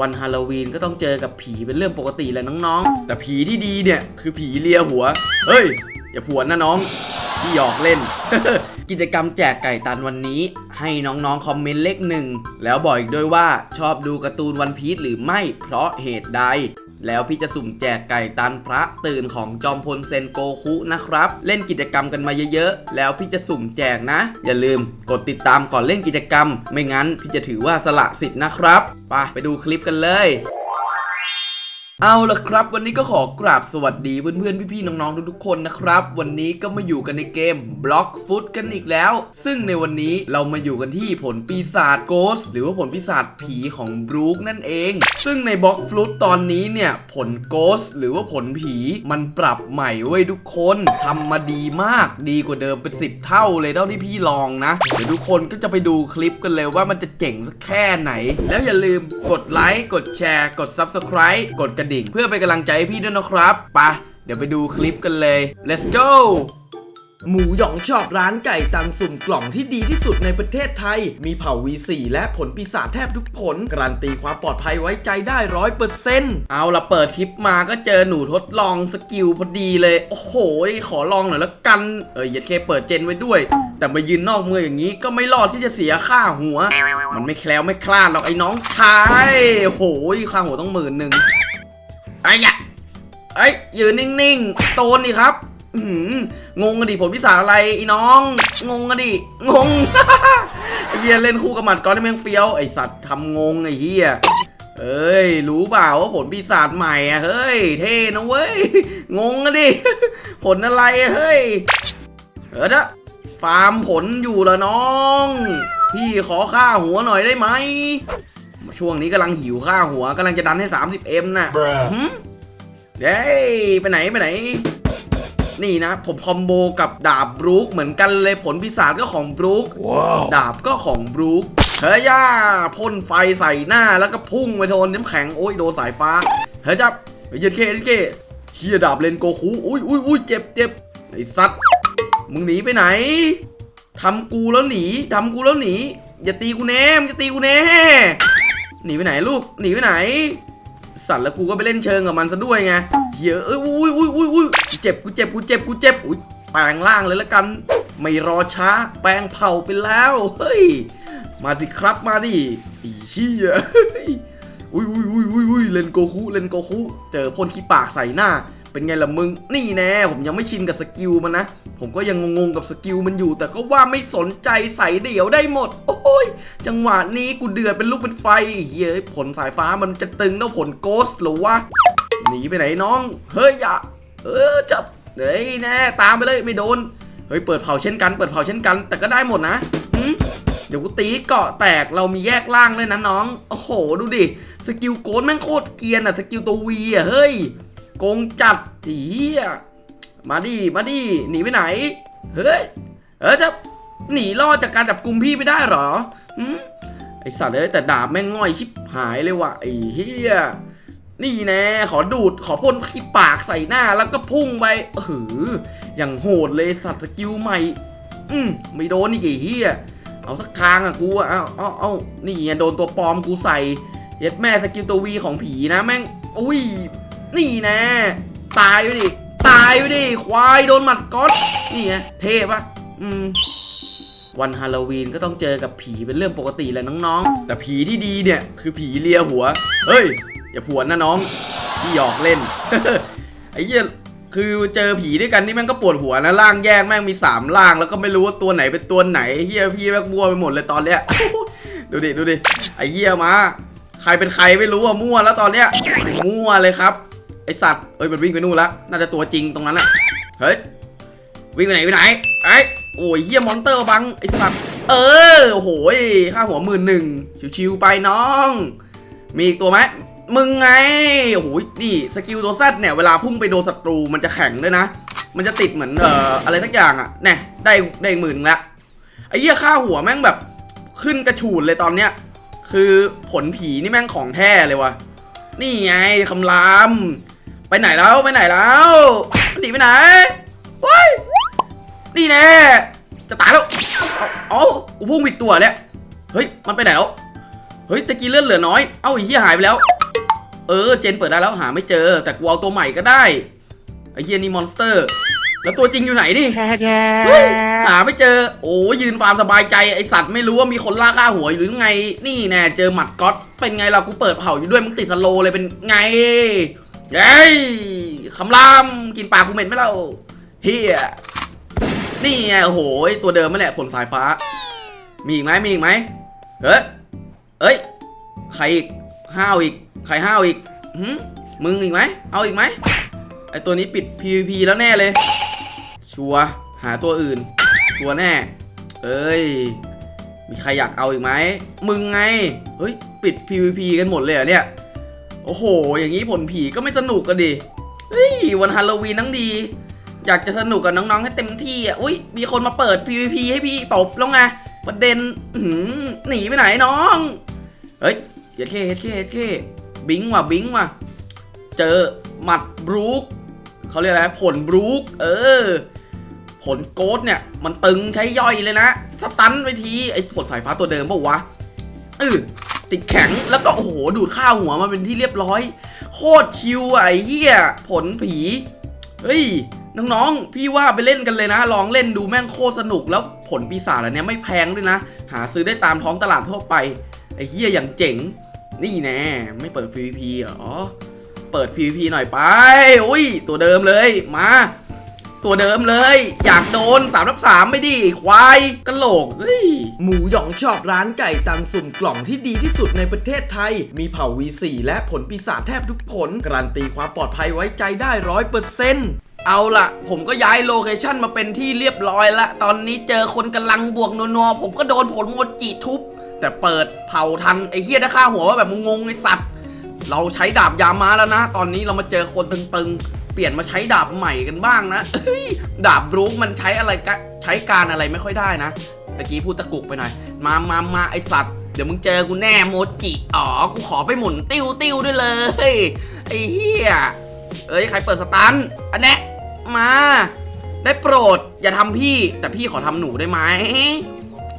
วันฮาโลวีนก็ต้องเจอกับผีเป็นเรื่องปกติแหละน้องๆ แต่ผีที่ดีเนี่ยคือผีเลียหัว เฮ้ย อย่าผวนนะน้องพี่หยอกเล่น กิจกรรมแจกไก่ตันวันนี้ ให้น้องๆ คอมเมนต์เลขหนึ่ง แล้วบอกอีกด้วยว่าชอบดูการ์ตูนวันพีชหรือไม่เพราะเหตุใด แล้วพี่จะสุ่มแจกไก่ตันพระตื่นของจอมพลเซนโกคุนะครับ เล่นกิจกรรมกันมาเยอะๆ แล้วพี่จะสุ่มแจกนะ อย่าลืมกดติดตามก่อนเล่นกิจกรรม ไม่งั้นพี่จะถือว่าสละสิทธิ์นะครับ ไปไปดูคลิปกันเลย เอาละครับ วันนี้ก็ขอกราบสวัสดีเพื่อนๆพี่ๆน้องๆทุกๆคนนะครับ วันนี้ก็มาอยู่กันในเกม Block Foot กันอีกแล้ว ซึ่งในวันนี้เรามาอยู่กันที่ผลปีศาจ Ghost หรือว่าผลปีศาจผีของบรูคนั่นเอง ซึ่งใน Block Foot ตอนนี้เนี่ยผล Ghost หรือว่าผลผีมันปรับใหม่เว้ยทุกคนทำมาดีมากดีกว่าเดิมเป็น10เท่าเลยเท่าที่พี่ลองนะเดี๋ยวทุกคนก็จะไปดูคลิปกันเลยว่ามันจะเจ๋งสักแค่ไหน แล้วอย่าลืมกดไลค์กดแชร์กด Subscribe กดกระดิ่ง เพื่อเป็นกำลังใจให้พี่ด้วยนะครับปะเดี๋ยวไปดูคลิปกันเลย let's go หมูหยองชอบร้านไก่ตันสุ่มกล่องที่ดีที่สุดในประเทศไทย มีเผ่า V4 และผลปีศาจแทบทุกผล การันตีความปลอดภัยไว้ใจได้ร้อยเปอร์เซ็นต์เอาละเปิดคลิปมาก็เจอหนูทดลองสกิลพอดีเลย โอ้โห ขอลองหน่อยแล้วกัน เออยัดเคเปิดเจนไว้ด้วย แต่มายืนนอกเมืองอย่างนี้ก็ไม่รอดที่จะเสียค่าหัว มันไม่แคล้วไม่คลาดหรอกไอ้น้องชายโอ้โหค่าหัวต้องหมื่นหนึ่ง ไอ้ยะเอ้ยืนนิ่งๆ โตนดิครับหืองงกันดิผลพิศาอะไรไอ้น้อง งงกันดิ งงไอ้เฮียเล่นคู่กับหมัดก้อนที่แม่งเฟี้ยว ไอสัตว์ทำงงไอ้เฮียเอ้ย รู้เปล่าว่าผลปีศาจใหม่อะเฮ้ย เท่นะเว้ย งงกันดิ ผลอะไรเฮ้ย เออนะฟาร์มผลอยู่ละน้อง พี่ขอค่าหัวหน่อยได้ไหม ช่วงนี้กำลังหิวค่าหัวกำลังจะดันให้ 30M น่ะ Bruh. หึเย้ไปไหนไปไหน นี่นะ ผมคอมโบกับดาบบรูคเหมือนกันเลยผลพิศาจก็ของบรูค Wow. ดาบก็ของบรูคเฮ้ยย่าพ่นไฟใส่หน้าแล้วก็พุ่งไปโดนน้ำแข็งโอ้ยโดนสายฟ้าเฮ้ยจับเฮ้ยเย็ดเคเย็ดเคเฮียดาบเลนโกคูอุ้ยอุ้ยอุ้ยเจ็บเจ็บไอ้สัตว์มึงหนีไปไหนทำกูแล้วหนีทำกูแล้วหนีอย่าตีกูแน่มึงจะตีกูแน่ หนีไปไหนลูกหนีไปไหน สัตว์แล้วกูก็ไปเล่นเชิงกับมันซะด้วยไงเหี้ยเอ้ยอุ้ยอุ้ยอุ้ยอุ้ยเจ็บกูเจ็บกูเจ็บกูเจ็บอุ้ยแปลงร่างเลยละกัน ไม่รอช้าแปลงเผาไปแล้วเฮ้ยมาสิครับมาดิไอีเชี่ยเฮ้ยอุ้ยอุ้ยอุ้ยอุ้ยอุ้ยเลนโกคุเลนโกคุเจอพ่นขี้ปากใส่หน้า เป็นไงล่ะมึง นี่แน่ผมยังไม่ชินกับสกิลมันนะ ผมก็ยังงงๆกับสกิลมันอยู่ แต่ก็ว่าไม่สนใจใส่เดี่ยวได้หมด โอ้ย จังหวะนี้กูเดือดเป็นลูกเป็นไฟเฮ้ยผลสายฟ้ามันจะตึงเท่าผลโกสหรือวะหนีไปไหนน้อง เฮ้ยอย่าเออจับเฮ้ยแน่ตามไปเลยไม่โดนเฮ้ยเปิดเผาเช่นกัน เปิดเผาเช่นกัน แต่ก็ได้หมดนะเดี๋ยวกูตีเกาะแตกเรามีแยกล่างเลยนะน้อง โอ้โห ดูดิ สกิลโกนแม่งโคตรเกียนอะสกิลตัววีอะเฮ้ย โกงจัดอ้เหี้ย มาดิมาดิหนีไปไหน เฮ้ย เออจะหนีรอดจากการจับกลุ่มพี่ไม่ได้หรอหืมไอสัตว์เอ้ยแต่ดาบแม่งง่อยชิบหายเลยว่ะไอ้เหี้ยนี่แน่ขอดูดขอพ่นขี้ปากใส่หน้าแล้วก็พุ่งไปเอออย่างโหดเลยสัตว์สกิลใหม่ อืมไม่โดนนี่กี่เฮียเอาสักทางอะกูอะเอาเอาเอานี่ไงโดนตัวปลอมกูใส่เย็ดแม่สกิลตัววีของผีนะแม่งอุ้ยนี่แน่ตายไปดิ ตายไปดิควายโดนหมัดก๊อตนี่ไงเท่ปะอืมวันฮาโลวีนก็ต้องเจอกับผีเป็นเรื่องปกติแหละน้องๆ แต่ผีที่ดีเนี่ยคือผีเลียหัว เฮ้ย อย่าผวนนะน้องพี่หยอกเล่น ไอ้เหี้ยคือเจอผีด้วยกันนี่แม่งก็ปวดหัวนะร่างแยกแม่งมีสามร่าง แล้วก็ไม่รู้ว่าตัวไหนเป็นตัวไหนเฮียพี่แม่งมั่วไปหมดเลยตอนเนี้ยดูดิดูดิไอ้เหี้ยมา ใครเป็นใครไม่รู้อะมั่วแล้วตอนเนี้ยมั่วเลยครับ สัตว์เอ้ยมันวิ่งไปนู่นแล้วน่าจะตัวจริงตรงนั้นอะเฮ้ยวิ่งไปไหนไปไหนไอ้โอ้ยเฮียมอนเตอร์บังไอสัตว์เออโอ้โหยค่าหัวหมื่นหนึ่งชิวๆไปน้อง มีอีกตัวไหมมึงไงโอ้โหนี่สกิลตัวแซดเนี่ยเวลาพุ่งไปโดนศัตรูมันจะแข็งด้วยนะ มันจะติดเหมือนเอ่ออะไรสักอย่างอะแน่ได้ได้หมื่นละไอ้เหี้ยค่าหัวแม่งแบบขึ้นกระฉูดเลยตอนเนี้ยคือผลผีนี่แม่งของแท้เลยวะนี่ไงคำราม ไปไหนแล้วไปไหนแล้วหนีไปไหนเฮ้ยนี่แน่จะตายแล้วเอาเอากูพุ่งผิดตัวแล้วเฮ้ยมันไปไหนแล้วเฮ้ยตะกี้เลือดเหลือน้อย เอ้าไอ้เหี้ยหายไปแล้ว เออเจนเปิดได้แล้วหาไม่เจอ แต่กูเอาตัวใหม่ก็ได้ไอ้เหี้ยนี่มอนสเตอร์ แล้วตัวจริงอยู่ไหนดิเฮ้ยหาไม่เจอ โอ้ยืนฟาร์มสบายใจไอสัตว์ไม่รู้ว่ามีคนล่าฆ่าหัวอยู่หรือไง นี่แน่เจอหมัดก๊อตเป็นไงเรากูเปิดเผาอยู่ด้วยมึงติดสโลว์เลยเป็นไง เฮ้ยคำรามกินปลาคูเมนไหมเราเฮียนี่ไงโอ้โหตัวเดิมนั่นแหละผลสายฟ้า มีอีกไหมมีอีกไหมเฮ้ยเอ้ยใครอีกห้าวอีกใครห้าวอีกหืมมึงอีกไหมเอาอีกไหมไอตัวนี้ปิด PVP แล้วแน่เลย ชัวหาตัวอื่น ชัวแน่ เอ้ย มีใครอยากเอาอีกไหมมึงไง เฮ้ย ปิด PVP กันหมดเลยเหรอเนี่ย โอ้โห อย่างนี้ผลผีก็ไม่สนุกกันดิเฮ้ยวันฮาโลวีนทั้งดี อยากจะสนุกกับน้องๆให้เต็มที่อะอุ้ยมีคนมาเปิด PVP ให้พี่ตบแล้วไงประเด็นหือหนีไปไหนน้อง เฮ้ยเฮ็ดเคเฮ็ดเคเฮ็ดเคบิงว่ะบิงว่ะ เจอหมัดบรูคเขาเรียกอะไรผลบรูคเออ ผลโกดเนี่ย มันตึงใช้ย่อยเลยนะสตันไปทีไอ้ผลสายฟ้าตัวเดิมป่าวะเออ ติดแข็งแล้วก็โอ้โหดูดข้าวหัวมาเป็นที่เรียบร้อย โคตรชิวไอ้เหี้ยผลผี เฮ้ยน้องๆ พี่ว่าไปเล่นกันเลยนะ ลองเล่นดูแม่งโคตรสนุกแล้วผลปีศาจอันเนี้ยไม่แพงด้วยนะ หาซื้อได้ตามท้องตลาดทั่วไป ไอ้เหี้ยอย่างเจ๋ง นี่แน่ไม่เปิด PVP เหรอ เปิด PVP หน่อยไป อุ้ย ตัวเดิมเลย มา ตัวเดิมเลย อยากโดน3รับ3ไม่ดีควายกระโหลกเฮ้ยหมูหยองชอบร้านไก่ตันสุ่มกล่องที่ดีที่สุดในประเทศไทย มีเผ่า V4 และผลปีศาจแทบทุกผลการันตีความปลอดภัยไว้ใจได้ร้อยเปอร์เซ็นต์เอาละผมก็ย้ายโลเคชั่นมาเป็นที่เรียบร้อยละ ตอนนี้เจอคนกำลังบวกนัวๆผมก็โดนผลโมจิทุบ แต่เปิดเผาทันไอ้เฮียได้ค่าหัวว่าแบบงงไอ้สัตว์ เราใช้ดาบยามาแล้วนะ ตอนนี้เรามาเจอคนตึงๆ ลี่ยนมาใช้ดาบใหม่กันบ้างนะดาบรูกมันใช้อะไรใช้การอะไรไม่ค่อยได้นะตะกี้พูดตะกุกไปหน่อย มามามาไอสัตว์ เดี๋ยวมึงเจอกูแน่โมจิ อ๋อ กูขอไปหมุนติ้วติ้วด้วยเลย ไอ้เฮียเอ้ย ใครเปิดสตันอันเนี้ยมา ได้โปรด อย่าทำพี่ แต่พี่ขอทำหนูได้ไหม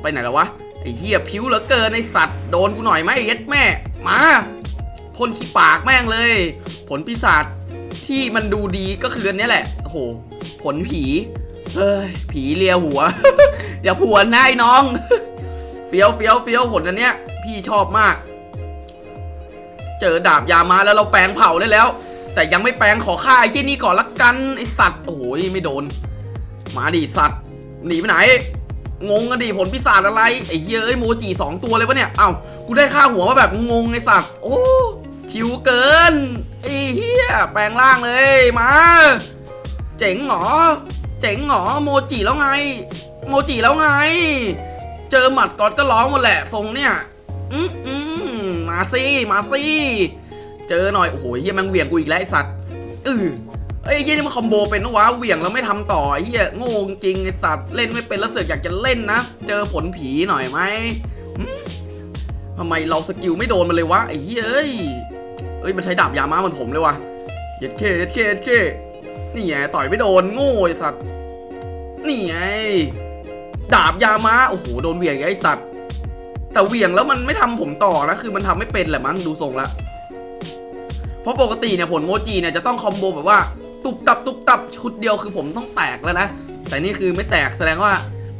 ไปไหนแล้ววะ ไอ้เฮียผิวเหลือเกินไอสัตว์ โดนกูหน่อยไหมเย็ดแม่ มาพ่นขี้ปากแม่งเลย ผลปีศาจ ที่มันดูดีก็คืออันนี้แหละ โอ้โห ผลผีเฮ้ย ผีเลียหัว อย่าผวนนะไอ้น้อง เฟี้ยวเฟี้ยวเฟี้ยวผลอันเนี้ย พี่ชอบมาก เจอดาบยามาแล้วเราแปลงเผาได้แล้ว แต่ยังไม่แปลงขอฆ่าไอ้ที่นี่ก่อนละกันไอสัตว์ โอ้โหไม่โดน มาดิสัตว์ หนีไปไหน งงอะดิผลปีศาจอะไร ไอ้เหี้ยเอ้ยโมจิสองตัวเลยปะเนี่ย เอ้า กูได้ค่าหัวมาแบบงงไอสัตว์ โอ้ ชิวเกินไอ้เหี้ ยแปลงร่างเลยมา เจ๋งเหรอ เจ๋งเหรอโมจิแล้วไง โมจิแล้วไง เจอหมัดก๊อตก็ร้องหมดแหละทรงเนี่ยอืมอืมมาสิมาสิเจอหน่อยโอ้โหเฮียมันเหวี่ยงกูอีกแล้วไอสัตว์อือเอ้ยเฮียนี่มันคอมโบเป็นนะวะเหวี่ยงแล้วไม่ทำต่อไอ้เฮียโง่จริงไอสัตว์เล่นไม่เป็นแล้วเสือกอยากจะเล่นนะเจอผลผีหน่อยไหมทำไมเราสกิลไม่โดนมันเลยวะไอ้เฮ้ยเอ้ยมันใช้ดาบยาม้าเหมือนผมเลยวะ เย็ดเคเย็ดเคเย็ดเคนี่ไงต่อยไม่โดนโง่ไอสัตว์ นี่ไง ดาบยาม้าโอ้โหโดนเหวี่ยงไอสัตว์ แต่เหวี่ยงแล้วมันไม่ทำผมต่อนะคือมันทำไม่เป็นแหละมั้งดูทรงละ เพราะปกติเนี่ยผลโมจิเนี่ยจะต้องคอมโบแบบว่า ตุบตับตุบตับชุดเดียวคือผมต้องแตกแล้วนะ แต่นี่คือไม่แตกแสดงว่า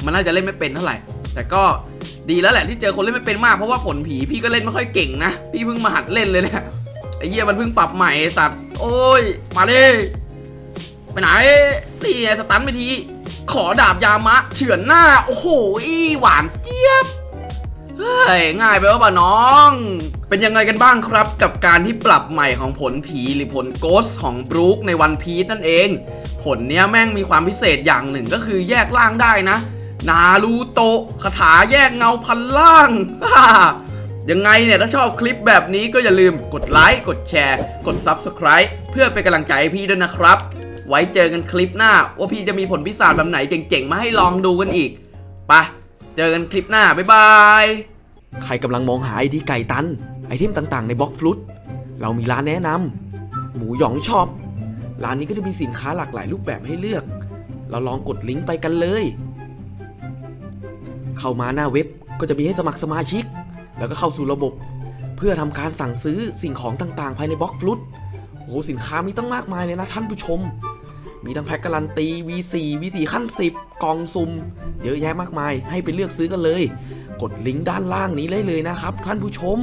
มันน่าจะเล่นไม่เป็นเท่าไหร่ แต่ก็ดีแล้วแหละที่เจอคนเล่นไม่เป็นมากเพราะว่าผลผีพี่ก็เล่นไม่ค่อยเก่งนะ พี่เพิ่งมาหัดเล่นเลยเนี่ย ไอ้เหี้ยมันเพิ่งปรับใหม่สัตว์ โอ้ย มาดิไปไหน นี่ไงสตันไปที ขอดาบยามะ เฉือนหน้า โอ้โหหวานเจี๊ยบ เฮ้ย ง่ายไปว่าป่ะน้อง เป็นยังไงกันบ้างครับ กับการที่ปรับใหม่ของผลผีหรือผลโกสของบรูคในวันพีชนั่นเอง ผลเนี้ยแม่งมีความพิเศษอย่างหนึ่งก็คือแยกล่างได้นะ นารูโตะคาถาแยกเงาพันล่าง ยังไงเนี่ย ถ้าชอบคลิปแบบนี้ก็อย่าลืมกดไลค์ กดแชร์ กด Subscribe เพื่อเป็นกำลังใจให้พี่ด้วยนะครับ ไว้เจอกันคลิปหน้า ว่าพี่จะมีผลพิศาจแบบไหนเจ๋งๆ มาให้ลองดูกันอีกไปเจอกันคลิปหน้า บ๊ายบาย ใครกำลังมองหาไอดีไก่ตัน ไอเทมต่างๆ ในบล็อกฟลุตเรามีร้านแนะนำหมูหยองชอปร้านนี้ก็จะมีสินค้าหลากหลายรูปแบบให้เลือก เราลองกดลิงก์ไปกันเลย เข้ามาหน้าเว็บก็จะมีให้สมัครสมาชิก แล้วก็เข้าสู่ระบบ เพื่อทำการสั่งซื้อสิ่งของต่างๆ ภายในบล็อกฟลุตโอ้โหสินค้ามีตั้งมากมายเลยนะท่านผู้ชม มีทั้งแพ็กการันตี V4 V4 ขั้น 10 กล่องซุ่มเยอะแยะมากมายให้ไปเลือกซื้อกันเลย กดลิงก์ด้านล่างนี้ได้เลยนะครับท่านผู้ชม